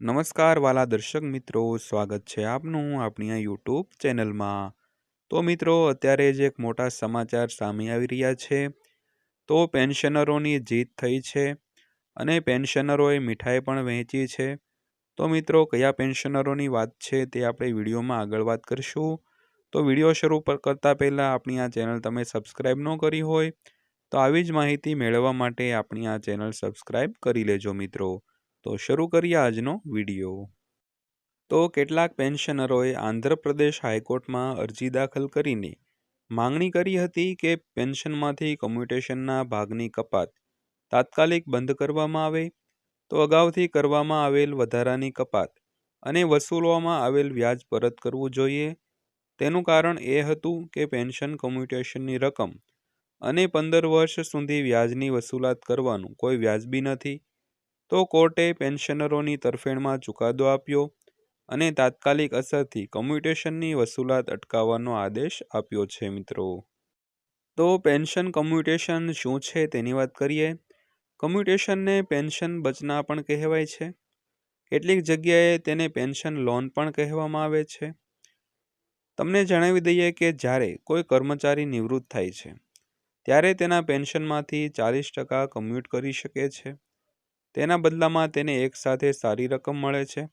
નમસ્કાર વાલા દર્શક મિત્રો, સ્વાગત છે આપનું આપણી આ યુટ્યુબ ચેનલમાં. તો મિત્રો, અત્યારે જ એક મોટા સમાચાર સામે આવી રહ્યા છે. તો પેન્શનરોની જીત થઈ છે અને પેન્શનરોએ મીઠાઈ પણ વહેંચી છે. તો મિત્રો, કયા પેન્શનરોની વાત છે તે આપણે વિડીયોમાં આગળ વાત કરીશું. તો વીડિયો શરૂ કરતાં પહેલાં આપણી આ ચેનલ તમે સબસ્ક્રાઈબ ન કરી હોય, તો આવી જ માહિતી મેળવવા માટે આપણી આ ચેનલ સબસ્ક્રાઈબ કરી લેજો મિત્રો. તો શરૂ કરીએ આજનો વીડિયો. તો કેટલાક પેન્શનરોએ આંધ્રપ્રદેશ હાઈકોર્ટમાં અરજી દાખલ કરીને માંગણી કરી હતી કે પેન્શનમાંથી કમ્યુટેશનના ભાગની કપાત તાત્કાલિક બંધ કરવામાં આવે તો અગાઉથી કરવામાં આવેલ વધારાની કપાત અને વસૂલવામાં આવેલ વ્યાજ પરત કરવું જોઈએ. તેનું કારણ એ હતું કે પેન્શન કમ્યુટેશનની રકમ અને પંદર વર્ષ સુધી વ્યાજની વસૂલાત કરવાનું કોઈ વ્યાજબી નથી. તો કોર્ટે પેન્શનરોની તરફેણમાં ચુકાદો આપ્યો અને તાત્કાલિક અસરથી કમ્યુટેશનની વસૂલાત અટકાવવાનો આદેશ આપ્યો છે મિત્રો. તો પેન્શન કમ્યુટેશન શું છે તેની વાત કરીએ. કમ્યુટેશનને પેન્શન બચના પણ કહેવાય છે. કેટલીક જગ્યાએ તેને પેન્શન લોન પણ કહેવામાં આવે છે. તમને જણાવી દઈએ કે જ્યારે કોઈ કર્મચારી નિવૃત્ત થાય છે, ત્યારે તેના પેન્શનમાંથી ચાલીસ ટકા કમ્યુટ કરી શકે છે. તેના બદલામાં તેને એકસાથે સારી રકમ મળે છે.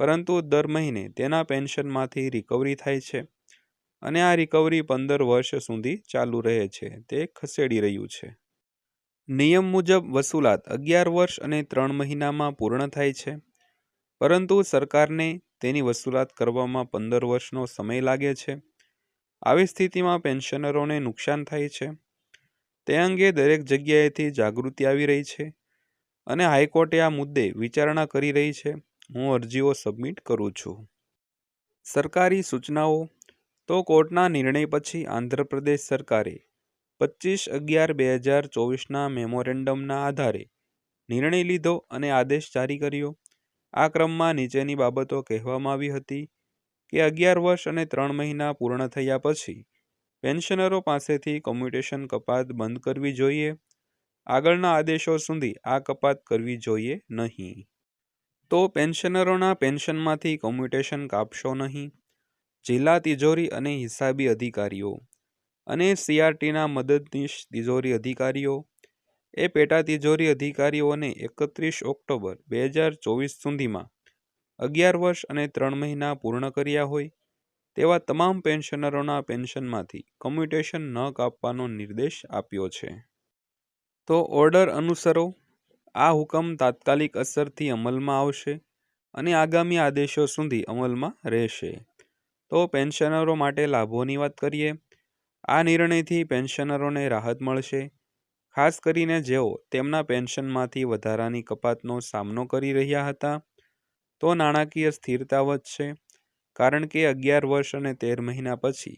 પરંતુ દર મહિને તેના પેન્શનમાંથી રિકવરી થાય છે અને આ રિકવરી પંદર વર્ષ સુધી ચાલુ રહે છે. તે ખસેડી રહ્યું છે. નિયમ મુજબ વસૂલાત અગિયાર વર્ષ અને ત્રણ મહિનામાં પૂર્ણ થાય છે. પરંતુ સરકારને તેની વસૂલાત કરવામાં પંદર વર્ષનો સમય લાગે છે. આવી સ્થિતિમાં પેન્શનરોને નુકસાન થાય છે. તે અંગે દરેક જગ્યાએથી જાગૃતિ આવી રહી છે. અને હાઈકોર્ટે આ મુદ્દે વિચારણા કરી રહી છે. હું અરજીઓ સબમિટ કરું છું. સરકારી સૂચનાઓ. તો કોર્ટના નિર્ણય પછી આંધ્રપ્રદેશ સરકારે પચીસ અગિયાર બે હજાર ચોવીસના મેમોરેન્ડમના આધારે નિર્ણય લીધો અને આદેશ જારી કર્યો. આ ક્રમમાં નીચેની બાબતો કહેવામાં આવી હતી કે અગિયાર વર્ષ અને ત્રણ મહિના પૂર્ણ થયા પછી પેન્શનરો પાસેથી કોમ્યુટેશન કપાત બંધ કરવી જોઈએ. આગળના આદેશો સુધી આ કપાત કરવી જોઈએ નહીં. તો પેન્શનરોના પેન્શનમાંથી કોમ્યુટેશન કાપશો નહીં. જિલ્લા તિજોરી અને હિસાબી અધિકારીઓ અને સીઆરટીના મદદનીશ તિજોરી અધિકારીઓ. એ પેટા તિજોરી અધિકારીઓને એકત્રીસ ઓક્ટોબર બે હજાર ચોવીસ સુધીમાં અગિયાર વર્ષ અને ત્રણ મહિના પૂર્ણ કર્યા હોય તેવા તમામ પેન્શનરોના પેન્શનમાંથી કમ્યુટેશન ન કાપવાનો નિર્દેશ આપ્યો છે. તો ઓર્ડર અનુસરો. આ હુકમ તાત્કાલિક અસરથી અમલમાં આવશે અને આગામી આદેશો સુધી અમલમાં રહેશે. તો પેન્શનરો માટે લાભોની વાત કરીએ. આ નિર્ણયથી પેન્શનરોને રાહત મળશે. ખાસ કરીને જેઓ તેમના પેન્શનમાંથી વધારાની કપાતનો સામનો કરી રહ્યા હતા, તો નાણાકીય સ્થિરતા વધશે, કારણ કે અગિયાર વર્ષ અને તેર મહિના પછી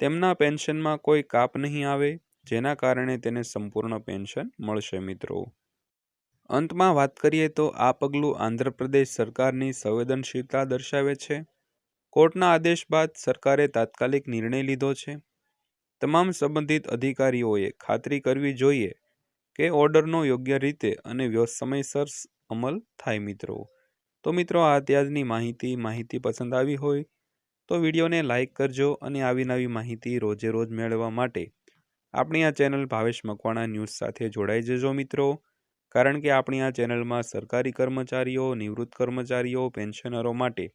તેમના પેન્શનમાં કોઈ કાપ નહીં આવે જેના કારણે તેને સંપૂર્ણ પેન્શન મળશે, મિત્રો. અંતમાં વાત કરીએ તો આ પગલું આંધ્રપ્રદેશ સરકારની સંવેદનશીલતા દર્શાવે છે. કોર્ટના આદેશ બાદ સરકારે તાત્કાલિક નિર્ણય લીધો છે. તમામ સંબંધિત અધિકારીઓએ ખાતરી કરવી જોઈએ કે ઓર્ડરનો યોગ્ય રીતે અને સમયસર અમલ થાય, મિત્રો. તો મિત્રો, આ ત્યાજની માહિતી. માહિતી પસંદ આવી હોય તો વિડીયોને લાઇક કરજો અને આવી નવી માહિતી રોજે રોજ મેળવવા માટે આપણી આ ચેનલ ભાવેશ મકવાણા ન્યૂઝ સાથે જોડાઈ જજો મિત્રો. કારણ કે આપણી આ ચેનલમાં સરકારી કર્મચારીઓ, નિવૃત્ત કર્મચારીઓ, પેન્શનરો માટે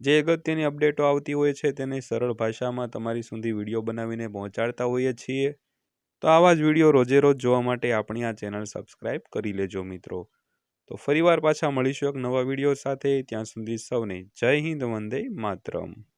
જે અગત્યની અપડેટો આવતી હોય છે તેને સરળ ભાષામાં તમારી સુધી વીડિયો બનાવીને પહોંચાડતા હોઈએ છીએ. તો આવા જ વીડિયો રોજે રોજ જોવા માટે આપણી આ ચેનલ સબસ્ક્રાઈબ કરી લેજો મિત્રો. તો ફરીવાર પાછા મળીશું એક નવા વીડિયો સાથે. ત્યાં સુધી સૌને જય હિન્દ, વંદે માતરમ.